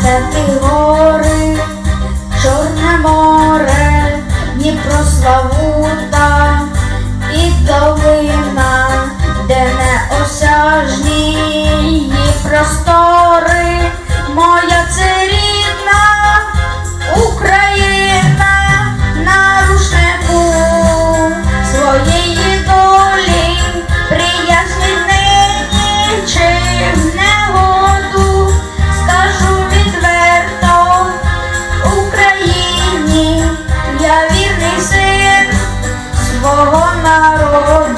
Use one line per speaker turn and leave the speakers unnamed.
Стерні гори, Чорне море, Дніпро Славута. Oh,